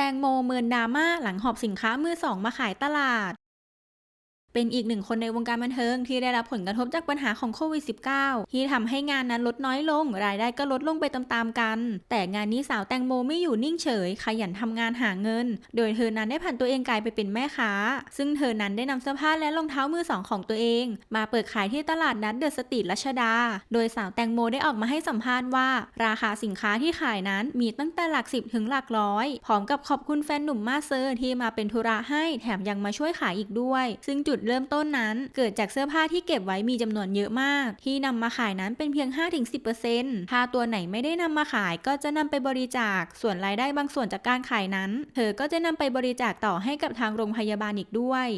แตงโมเมินดราม่าหลังหอบสินค้ามือสองมาขายตลาด เป็นอีกหนึ่งคนในวงการบันเทิงที่ได้รับผลกระทบจากปัญหาของโควิด -19 ที่ทำให้งานนั้นลดน้อยลง รายได้ก็ลดลงไปตามๆกัน แต่งานนี้สาวแตงโมไม่อยู่นิ่งเฉย ขยันทำงานหาเงิน โดยเธอนั้นได้ผันตัวเองกลายไปเป็นแม่ค้า ซึ่งเธอนั้นได้นำเสื้อผ้าและรองเท้ามือสองของตัวเอง มาเปิดขายที่ตลาดนัดเดอะสตรีทรัชดา โดยสาวแตงโมได้ออกมาให้สัมภาษณ์ว่า ราคาสินค้าที่ขายนั้นมีตั้งแต่หลักสิบถึงหลักร้อยพร้อมกับขอบคุณแฟนหนุ่มมาเซอร์ที่มาเป็นธุระให้แถมยังมาช่วยขายอีกด้วย ซึ่งจุดเริ่มต้นนั้น เกิดจากเสื้อผ้าที่เก็บไว้มีจำนวนเยอะมาก ที่นำมาขายนั้นเป็นเพียง 5-10%ถ้าตัวไหนไม่ได้นำมาขายก็จะนำไปบริจาค ส่วนรายได้บางส่วนจากการขายนั้น เธอก็จะนำไปบริจาคต่อให้กับทางโรงพยาบาลอีกด้วย